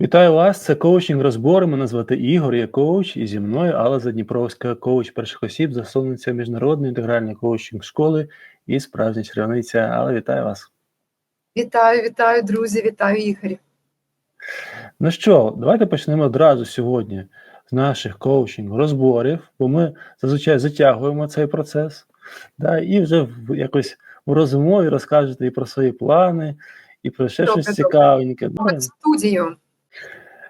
Вітаю вас! Це коучинг розбори. Мене звати Ігор, я коуч, і зі мною Алла Задніпровська, коуч перших осіб, засновниця міжнародної інтегральної коучинг школи і справжня чарівниця. Алла, вітаю вас! Вітаю, вітаю, друзі, вітаю Ігорі. Ну що, давайте почнемо одразу сьогодні з наших коучинг розборів, бо ми зазвичай затягуємо цей процес. Да, І вже в, якось у розмові розкажете і про свої плани, і про ще Добре, щось добре. цікавеньке. От в студію.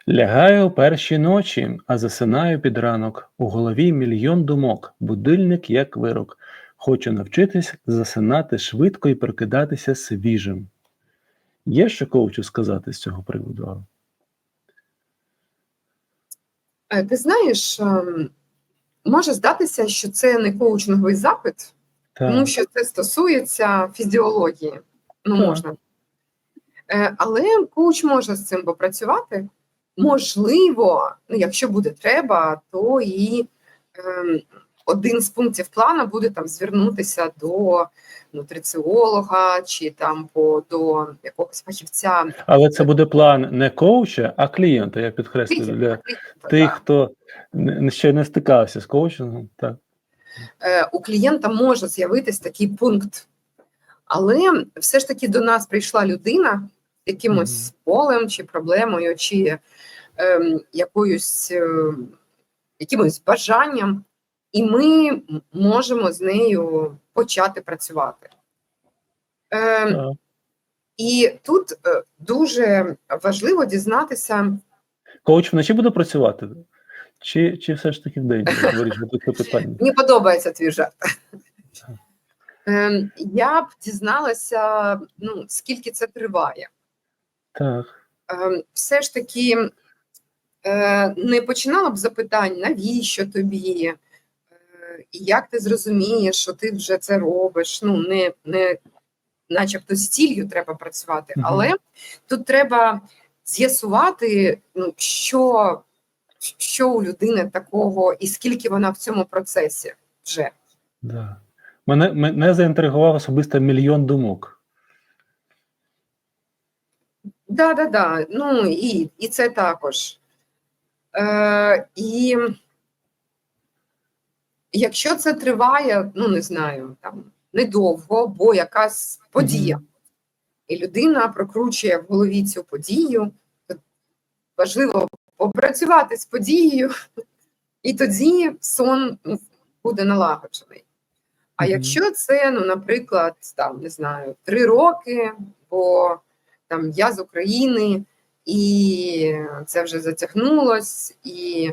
Лягаю перші ночі, а засинаю під ранок. У голові мільйон думок, будильник як вирок. Хочу навчитись засинати швидко і прокидатися свіжим. Є що коучу сказати з цього приводу? Е, Ти знаєш, ем, може здатися, що це не коучинговий запит, тому що це стосується фізіології. Ну, Так. можна. Е, Але коуч може з цим попрацювати. Можливо, ну, якщо буде треба, то і ем, один з пунктів плану буде там звернутися до нутриціолога чи там по до якогось фахівця але це буде план не коуча, а клієнта, я підкреслюю, для клієнта, тих, так. хто ще не стикався з коучингом. Так. Е, у клієнта може з'явитись такий пункт. Але все ж таки до нас прийшла людина якимось болем чи проблемою, чи ем, якоюсь, е, якимось бажанням, і ми можемо з нею почати працювати. Так. і тут е, дуже важливо дізнатися, Коуч вночі буде працювати? Чи, чи все ж таки вдень вирішувати це питання? Мені подобається твій жарт. Ем, Я б дізналася, ну, скільки це триває. Так. Ем, Все ж таки е, не починала б запитань, навіщо тобі, Е, як ти зрозумієш, що ти вже це робиш. Ну, не, не начебто з ціллю треба працювати, Мгм. але тут треба з'ясувати, ну, що, що у людини такого, і скільки вона в цьому процесі вже. Да. Мене, мене заінтригував особисто мільйон думок. Да, да, да. Ну і, і це також. Е, і якщо це триває, ну не знаю, там недовго, бо якась подія, і людина прокручує в голові цю подію, то важливо попрацювати з подією, і тоді сон ну, буде налагоджений. А якщо це, ну, наприклад, там не знаю, три роки, бо там я з України, і це вже затягнулось, і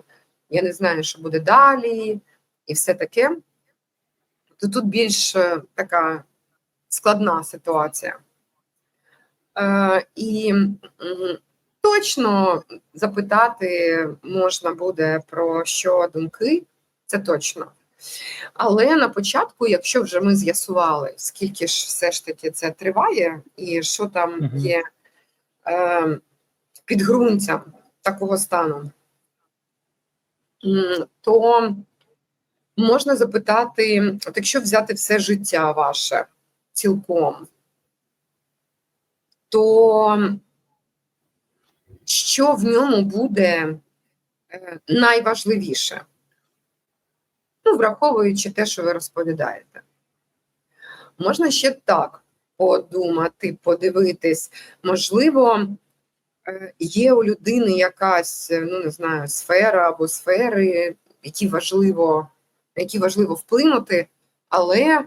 я не знаю, що буде далі, і все таке, то тут більш е, така складна ситуація. Е, і точно запитати можна буде про що думки, це точно. Але на початку, якщо вже ми з'ясували, скільки ж все ж таки це триває, і що там є е, підґрунтям такого стану, то можна запитати, от якщо взяти все життя ваше цілком, то що в ньому буде е, найважливіше? Ну, враховуючи те, що ви розповідаєте. Можна ще так подумати, подивитись. Можливо, е, є у людини якась, е, ну не знаю, сфера або сфери, які важливо, які важливо вплинути, але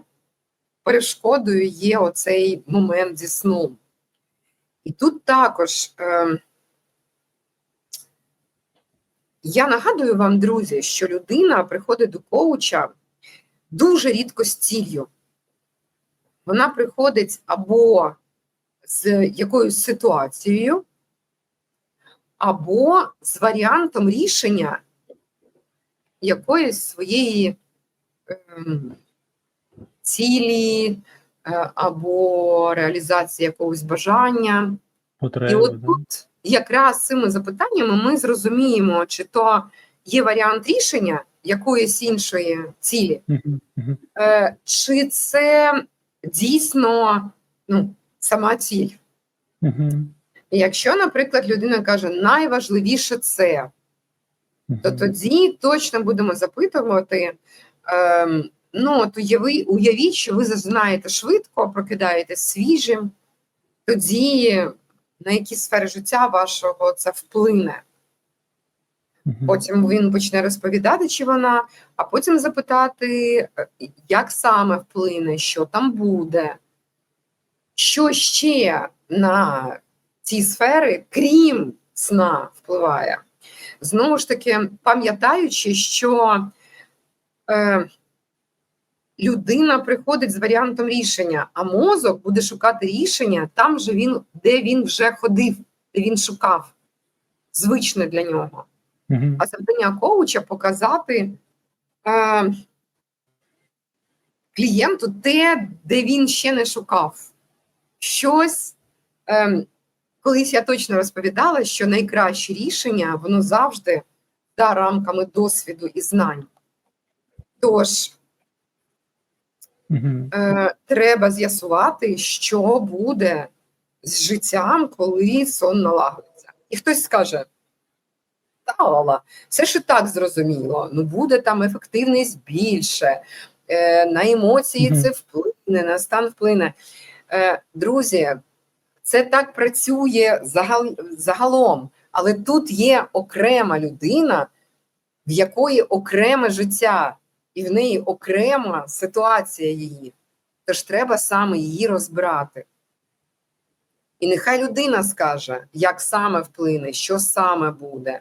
перешкодою є оцей момент зі сном. І тут також е, я нагадую вам, друзі, що людина приходить до коуча дуже рідко з ціллю. Вона приходить або з якоюсь ситуацією, або з варіантом рішення якоїсь своєї ем, цілі е, або реалізації якогось бажання. І Потреби, от да? тут якраз цими запитаннями ми зрозуміємо, чи то є варіант рішення якоїсь іншої цілі, е, чи це дійсно ну, сама ціль. Якщо, наприклад, людина каже, найважливіше це, то тоді точно будемо запитувати. Ем, ну, от уяви, уявіть, що ви зазнаєте швидко, прокидаєтесь свіжим, тоді на які сфери життя вашого це вплине. Потім він почне розповідати, чи вона, а потім запитати, е, як саме вплине, що там буде, що ще на ці сфери, крім сна, впливає. Знову ж таки, пам'ятаючи, що е, людина приходить з варіантом рішення, а мозок буде шукати рішення там, же він, де він вже ходив, де він шукав, звичне для нього. Мгм. А завдання коуча показати е, клієнту те, де він ще не шукав. Щось. Е, колись я точно розповідала, що найкраще рішення воно завжди за рамками досвіду і знань. Тож. Е, треба з'ясувати, що буде з життям, коли сон налагодиться. І хтось скаже: та Ола, все ж і так зрозуміло. Ну буде там ефективність більше, е, на емоції це вплине, на стан вплине. Е, друзі, це так працює загал, загалом, але тут є окрема людина, в якої окреме життя, і в неї окрема ситуація її. Тож треба саме її розбирати. І нехай людина скаже, як саме вплине, що саме буде,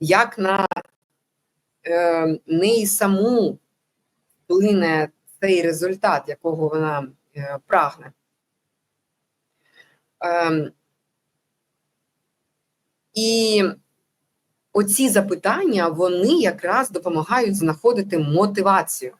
як на е, неї саму вплине цей результат, якого вона е, прагне. Ем, і оці запитання вони якраз допомагають знаходити мотивацію.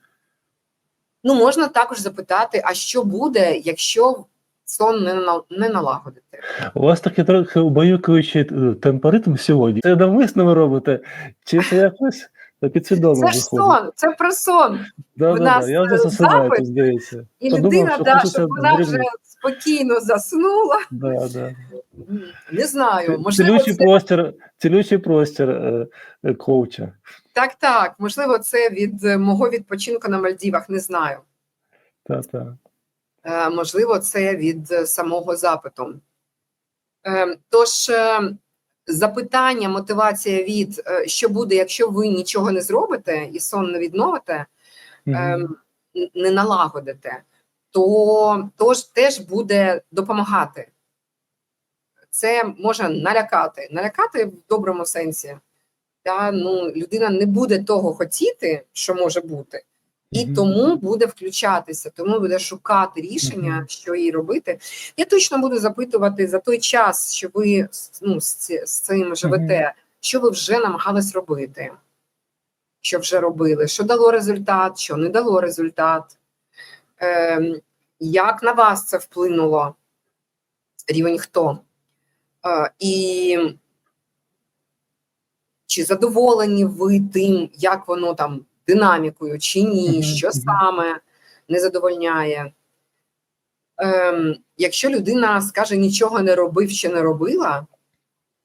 Ну, можна також запитати, а що буде, якщо сон не, на- не налагодити? У вас такий трохи убаюкуючий е, темпоритм сьогодні. Це навмисно ви робите? Чи це якось так підсвідомо Це ж сон, це про сон. Да, в да, нас, да. Я вже е, засинаю, запит, здається. І людина, що да, щоб вона вже спокійно заснула. Да, да. Не знаю, можливо, Цілючий це простір, цілючий простір е, е, коуча. так, так. Можливо, це від е, мого відпочинку на Мальдівах, не знаю. Та, та. Е, можливо, це від е, самого запиту. Е, Тож, запитання, мотивація від е, що буде, якщо ви нічого не зробите і сон не відновите, ем, н- не налагодите, то тож теж буде допомагати. Це може налякати, налякати в доброму сенсі. Та, ну, людина не буде того хотіти, що може бути, і Мгм. тому буде включатися, тому буде шукати рішення, Мгм. що їй робити. Я точно буду запитувати за той час, що ви ну, з, з цим живете, що ви вже намагались робити, що вже робили, що дало результат, що не дало результат, ем, як на вас це вплинуло, рівень хто. Е, і чи задоволені ви тим, як воно там динамікою, чи ні, що саме не задовольняє. Ем, якщо людина скаже, нічого не робив чи не робила,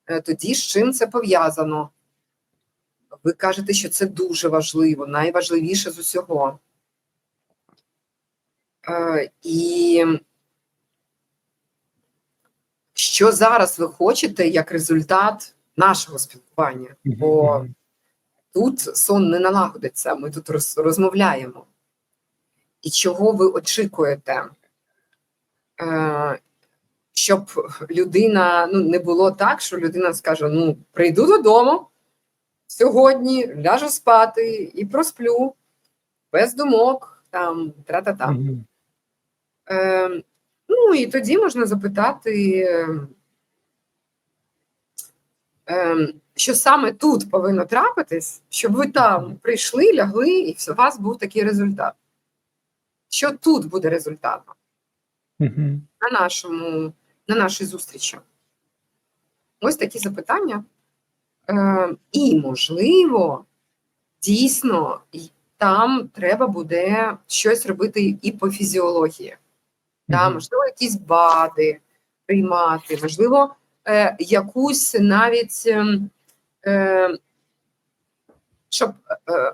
е, тоді з чим це пов'язано? Ви кажете, що це дуже важливо, найважливіше з усього. Е, і що зараз ви хочете як результат нашого спілкування? Бо. Тут сон не налагодиться, ми тут роз, розмовляємо. І чого ви очікуєте? Е, щоб людина ну, не було так, що людина скаже: ну, прийду додому сьогодні, ляжу спати і просплю без думок, там, тра-та-та. Мгм. Е, ну і тоді можна запитати, е, е, що саме тут повинно трапитись, щоб ви там прийшли, лягли, і у вас був такий результат. Що тут буде результатом на нашому, на нашій зустрічі? Ось такі запитання. Е, і, можливо, дійсно, там треба буде щось робити і по фізіології. Да, можливо, якісь БАДи приймати, можливо, е, якусь навіть, ем, е, щоб е,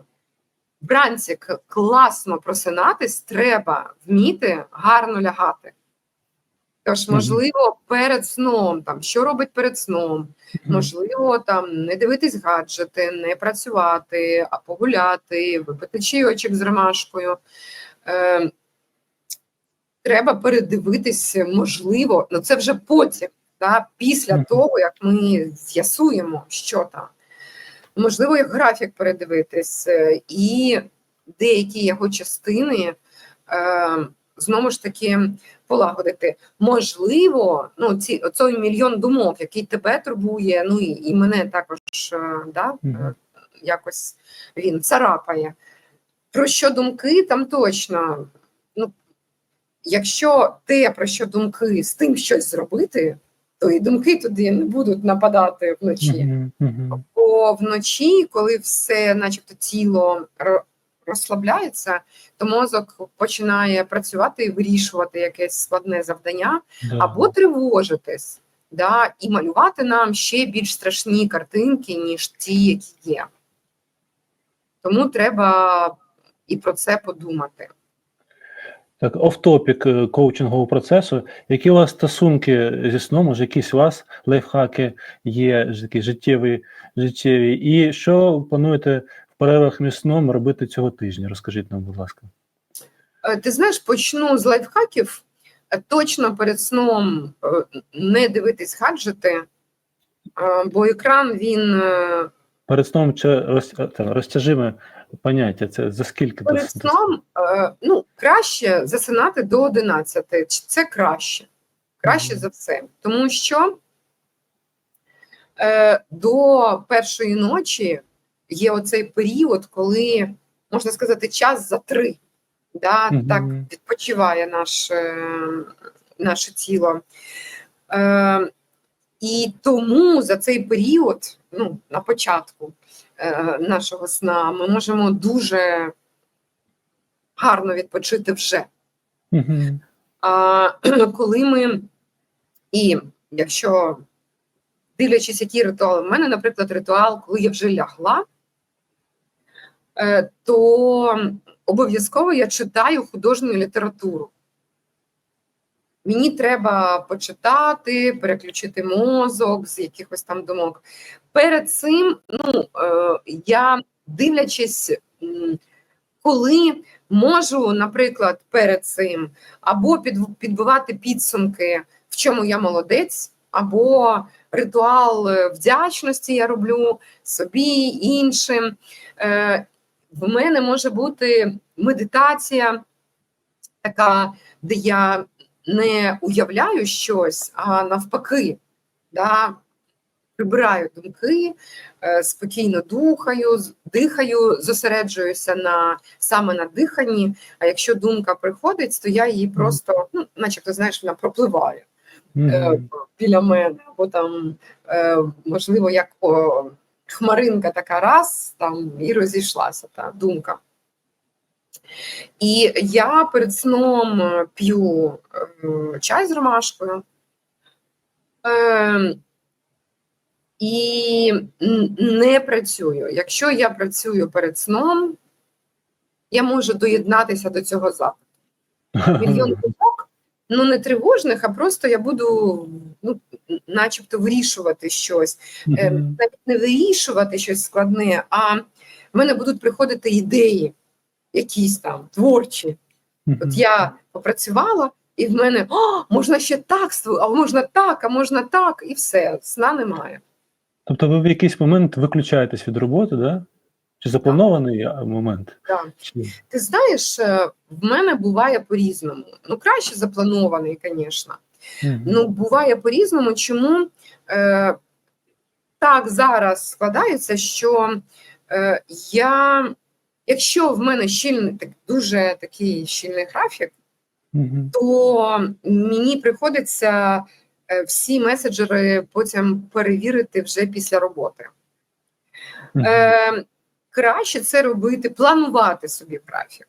вранці класно просинатись, треба вміти гарно лягати. Тож, можливо, перед сном, там, що робить перед сном, можливо, там не дивитись гаджети, не працювати, а погуляти, випити чайочок з ромашкою. Е, треба передивитись, можливо, ну це вже потім, да, після того, як ми з'ясуємо, що там. Можливо, як графік передивитись, е, і деякі його частини е, знову ж таки полагодити. Можливо, ну ці оцей мільйон думок, який тебе турбує, ну і, і мене також е, да, е, якось він царапає. Про що думки, там точно. Ну, якщо те, про що думки, з тим щось зробити, то і думки туди не будуть нападати вночі. Мгм. Бо вночі, коли все, начебто, тіло розслабляється, то мозок починає працювати і вирішувати якесь складне завдання, Да. або тривожитись, да, і малювати нам ще більш страшні картинки, ніж ті, які є. Тому треба і про це подумати. Так, офтопік е, коучингового процесу. Які у вас стосунки зі сном? Може, якісь у вас лайфхаки є такі життєві, життєві? І що плануєте в перервах між сном робити цього тижня? Розкажіть нам, будь ласка. Е, Ти знаєш, почну з лайфхаків. Е, Точно перед сном не дивитись гаджети, бо екран він Перед сном чи роз, розтяжиме поняття. Це за скільки перед до- сном е, ну, краще засинати до 11. Ч- Це краще. Краще Мгм. за все. Тому що е, до першої ночі є оцей період, коли, можна сказати, час за три. Да, Мгм. Так відпочиває наш, е, наше тіло. Е, і тому за цей період, ну, на початку нашого сна, ми можемо дуже гарно відпочити вже. А коли ми, і якщо дивлячись, які ритуали, в мене, наприклад, ритуал, коли я вже лягла, е, то обов'язково я читаю художню літературу. Мені треба почитати, переключити мозок з якихось там думок. Перед цим, ну, е, я дивлячись, коли можу, наприклад, перед цим або підбивати підсумки, в чому я молодець, або ритуал е, вдячності я роблю собі, іншим. Е, в мене може бути медитація, така, де я не уявляю щось, а навпаки, да, прибираю думки, е, спокійно духаю, дихаю, зосереджуюся на саме на диханні. А якщо думка приходить, то я її просто, ну, начебто, знаєш, вона пропливає е, Мгм. біля мене, або там, е, можливо, як хмаринка така раз там і розійшлася та думка. І я перед сном е, п'ю е, чай з ромашкою. Е, і не працюю. Якщо я працюю перед сном, я можу доєднатися до цього запиту мільйон думок, ну не тривожних, а просто я буду ну, начебто вирішувати щось. Е, Навіть не вирішувати щось складне, а в мене будуть приходити ідеї, якісь там творчі. От я попрацювала, і в мене О, можна ще так, а можна так, а можна так, і все, сна немає. Тобто ви в якийсь момент виключаєтесь від роботи, да? Чи запланований а, момент? Да. Чи... Ти знаєш, е, в мене буває по-різному. Ну, краще запланований, звісно. Мгм. Ну, буває по-різному. Чому е, так зараз складається, що е, я, якщо в мене щільний, так, дуже такий щільний графік, Мгм. то мені приходиться е, всі меседжери потім перевірити вже після роботи. Мгм. Е, краще це робити, планувати собі графік.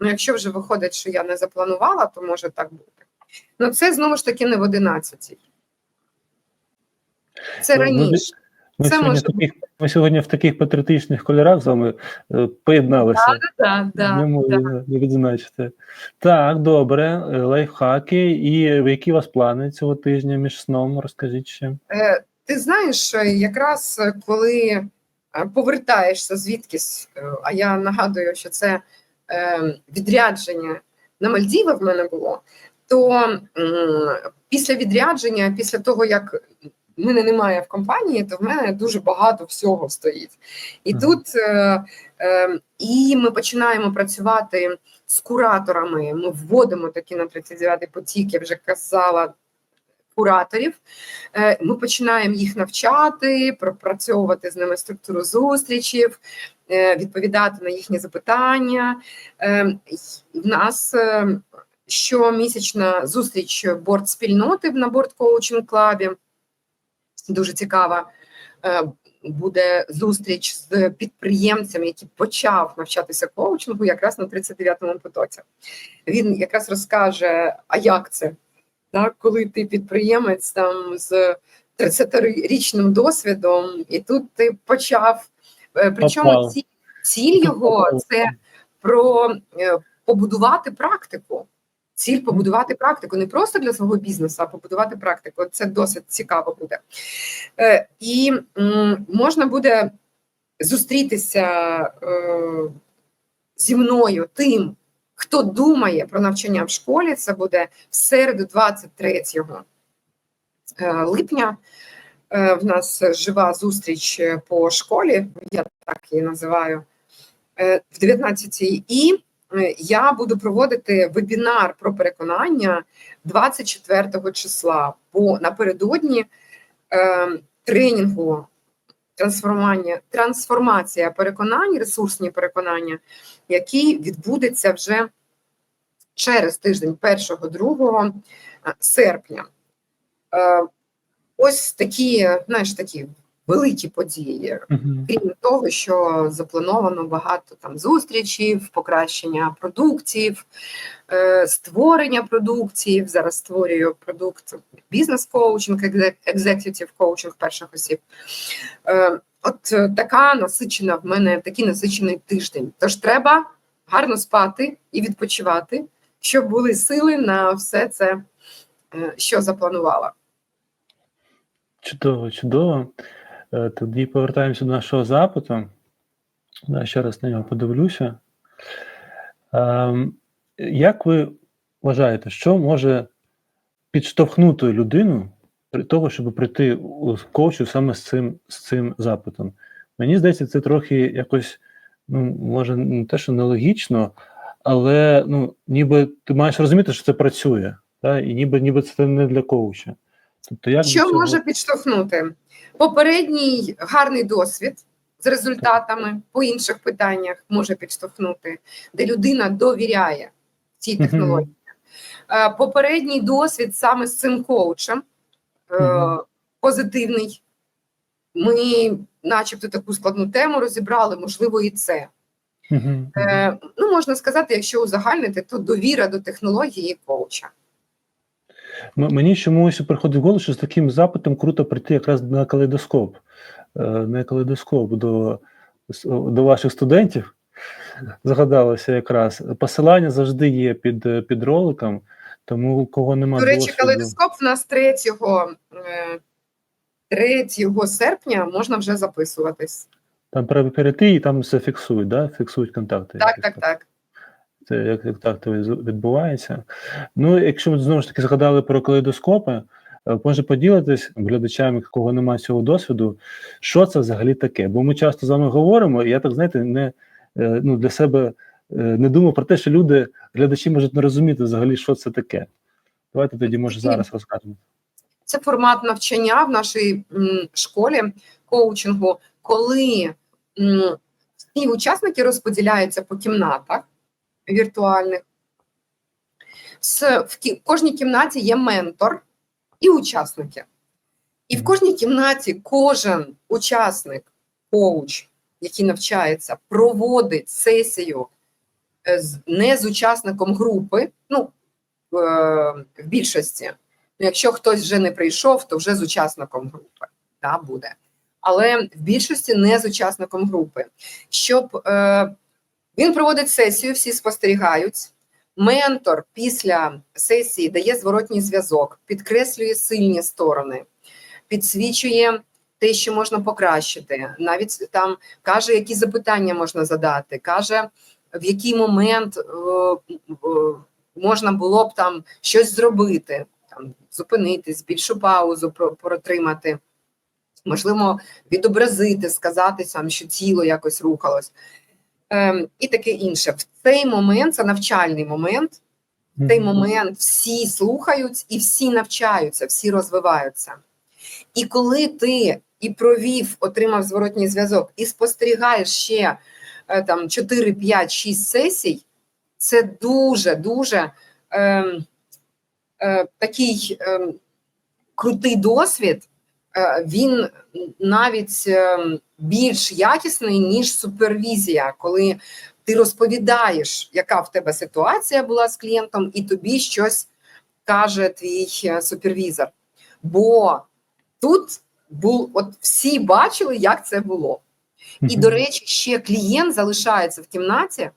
Ну, якщо вже виходить, що я не запланувала, то може так бути. Ну, це знову ж таки не в 11. Це ну, раніше. Ми Це сьогодні, може в таких, ми сьогодні в таких патріотичних кольорах з вами е, поєдналися. Так, так, можу так. не відзначити. Так, добре, е, лайфхаки. І які у вас плани цього тижня між сном? Розкажіть ще. Е, Ти знаєш, е, якраз е, коли е, повертаєшся звідкись, е, а я нагадую, що це е, відрядження на Мальдіви в мене було, то м, після відрядження, після того, як мене немає в компанії, то в мене дуже багато всього стоїть. І Ага. тут е, е, і ми починаємо працювати з кураторами. Ми вводимо такі на 39-й потік, я вже казала, кураторів. Е, Ми починаємо їх навчати, пропрацьовувати з ними структуру зустрічів, е, відповідати на їхні запитання. Е, В нас щомісячна зустріч борт спільноти на борт коучинг клабі. Дуже цікава. Е, Буде зустріч з підприємцем, який почав навчатися коучингу якраз на 39-му потоці. Він якраз розкаже, а як це? Так, коли ти підприємець там з 30-річним досвідом, і тут ти почав. е, Причому Попав. ці, ціль його це про е, побудувати практику. Ціль побудувати практику не просто для свого бізнесу, а побудувати практику. Це досить цікаво буде. Е, І м, можна буде зустрітися е, зі мною тим, хто думає про навчання в школі. Це буде в середу, 23 е, липня. Е, В нас жива зустріч по школі, я так її називаю, е, в 19-й. І я буду проводити вебінар про переконання 24 числа, бо напередодні е, тренінгу трансформування, трансформація переконань, ресурсні переконання, який відбудеться вже через тиждень 1-2 серпня. Е, Ось такі, знаєш, такі великі події. Мгм. Крім того, що заплановано багато там зустрічей, покращення продуктів, е, створення продуктів. Зараз створюю продукт бізнес-коучинг, екзекютив коучинг перших осіб. Е, От е, така насичена в мене такий насичений тиждень. Тож треба гарно спати і відпочивати, щоб були сили на все це, е, що запланувала. Чудово, чудово. Е, Тоді повертаємося до нашого запиту. Да, ще раз на нього подивлюся. Ем, Як ви вважаєте, що може підштовхнути людину для того, щоб прийти у коучу саме з цим, з цим запитом? Мені здається, це трохи якось, ну, може, не те, що нелогічно, але ну, ніби ти маєш розуміти, що це працює, та? і ніби, ніби це не для коуча. Тобто, як Що цього- може підштовхнути? Попередній гарний досвід з результатами по інших питаннях може підштовхнути, де людина довіряє цій технології. Е, Попередній досвід саме з цим коучем е, позитивний. Ми, начебто, таку складну тему розібрали, можливо, і це. Е, Ну, можна сказати, якщо узагальнити, то довіра до технології коуча. Мені чомусь приходить в голову, що з таким запитом круто прийти якраз на калейдоскоп. Е, На калейдоскоп до, до ваших студентів. Згадалося якраз. Посилання завжди є під, е, під роликом, тому кого немає До речі, калейдоскоп в нас 3, е, 3 серпня можна вже записуватись. Там треба перейти і там все фіксують, да? фіксують контакти. Так, так, так. Це як, як так то відбувається. Ну, якщо ви знову ж таки згадали про калейдоскопи, е, може поділитись глядачам, у кого немає цього досвіду, що це взагалі таке? Бо ми часто з вами говоримо, і я так знаєте, не е, ну, для себе е, не думав про те, що люди, глядачі можуть не розуміти взагалі, що це таке. Давайте тоді, може, зараз розкажемо. Це формат навчання в нашій школі коучингу, коли всі учасники розподіляються по кімнатах віртуальних. В кожній кімнаті є ментор і учасники. І в кожній кімнаті кожен учасник, коуч, який навчається, проводить сесію е, з- не з учасником групи, ну, е, в більшості. Ну, Якщо хтось вже не прийшов, то вже з учасником групи. та буде. Але в більшості не з учасником групи. Щоб е, він проводить сесію, всі спостерігають. Ментор після сесії дає зворотній зв'язок, підкреслює сильні сторони, підсвічує те, що можна покращити. Навіть там каже, які запитання можна задати, каже, в який момент е, е, можна було б там щось зробити, там зупинитись, більшу паузу про- протримати, можливо, відобразити, сказати сам, що тіло якось рухалось. Ем, і таке інше. В цей момент, це навчальний момент, в цей момент всі слухають і всі навчаються, всі розвиваються. І коли ти і провів, отримав зворотній зв'язок, і спостерігаєш ще е, там 4, 5, 6 сесій, це дуже дуже ем, е, такий ем, крутий досвід. Е, він навіть ем, більш якісний, ніж супервізія, коли ти розповідаєш, яка в тебе ситуація була з клієнтом, і тобі щось каже твій е, супервізор. Бо тут був, от всі бачили, як це було. І, до речі, ще клієнт залишається в кімнаті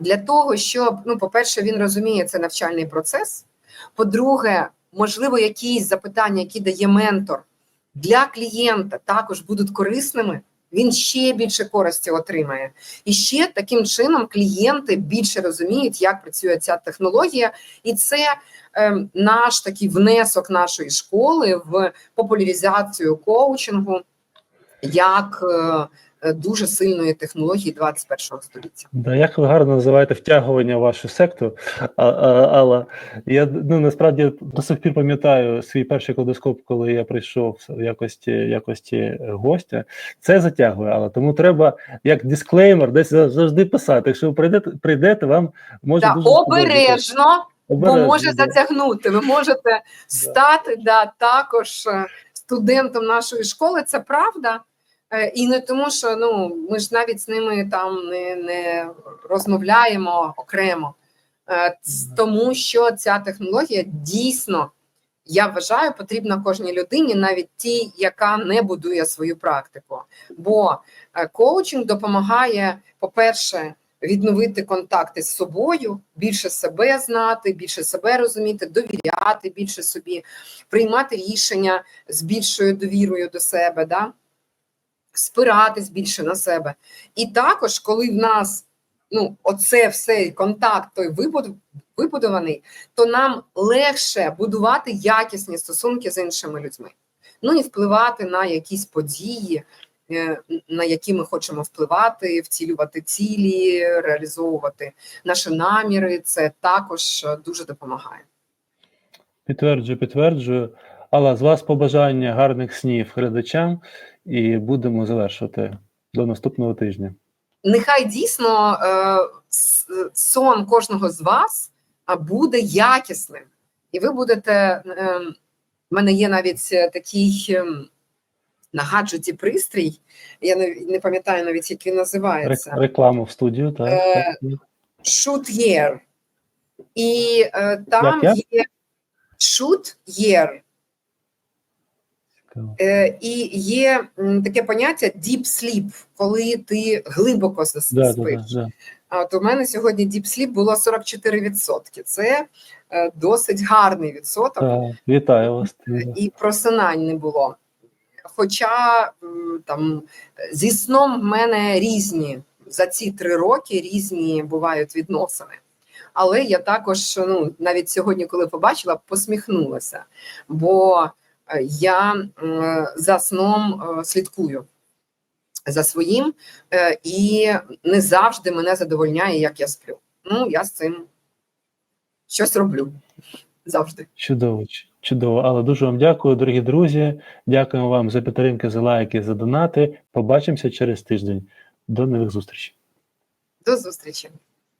для того, щоб, ну, по-перше, він розуміє це навчальний процес. По-друге, можливо, якісь запитання, які дає ментор для клієнта, також будуть корисними. Він ще більше користі отримає. І ще таким чином клієнти більше розуміють, як працює ця технологія, і це е, наш такий внесок нашої школи в популяризацію коучингу як е, дуже сильної технології 21 століття. Да, як ви гарно називаєте втягування в вашу секту, а, а, Алла. Я ну, насправді до сих пір пам'ятаю свій перший кладоскоп, коли я прийшов в якості, якості е, гостя. Це затягує, але тому треба як дисклеймер десь завжди писати. Якщо ви прийдете, прийдете вам може Да, дуже сподобатися. обережно, бо може да. затягнути. Ви можете стати да, також е, студентом нашої школи. Це правда. Е, І не тому, що ну ми ж навіть з ними там не, не розмовляємо окремо, Е, тому що ця технологія дійсно, я вважаю, потрібна кожній людині, навіть тій, яка не будує свою практику. Бо е, коучинг допомагає, по-перше, відновити контакти з собою, більше себе знати, більше себе розуміти, довіряти більше собі, приймати рішення з більшою довірою до себе, да? Спиратись більше на себе. І також, коли в нас ну, оце все контакт той вибудований, то нам легше будувати якісні стосунки з іншими людьми. Ну і впливати на якісь події, е, на які ми хочемо впливати, втілювати цілі, реалізовувати наші наміри. Це також е, дуже допомагає. Підтверджую, підтверджую. Алла, з вас побажання гарних снів глядачам, і будемо завершувати до наступного тижня. Нехай дійсно е, сон кожного з вас буде якісним, і ви будете. Е, в мене є навіть е, такий ем, на гаджеті пристрій. Я не, не пам'ятаю навіть, як він називається. Рекламу в студію, так. Е, Year. І е, там Як, як? є. Цікаво. Е, і є таке поняття deep sleep, коли ти глибоко зас- Да, да, да. А от у мене сьогодні Deep Sleep було 44%. Це е, досить гарний відсоток, Так, Вітаю вас. І просинань не було. Хоча там зі сном в мене різні за ці три роки різні бувають відносини. Але я також ну навіть сьогодні, коли побачила, посміхнулася, бо е, я за сном е, слідкую за своїм, е, і не завжди мене задовольняє, як я сплю. Ну, я з цим щось роблю завжди. Чудово, чудово. Але дуже вам дякую, дорогі друзі. Дякуємо вам за підтримки, за лайки, за донати. Побачимося через тиждень. До нових зустрічей. До зустрічі.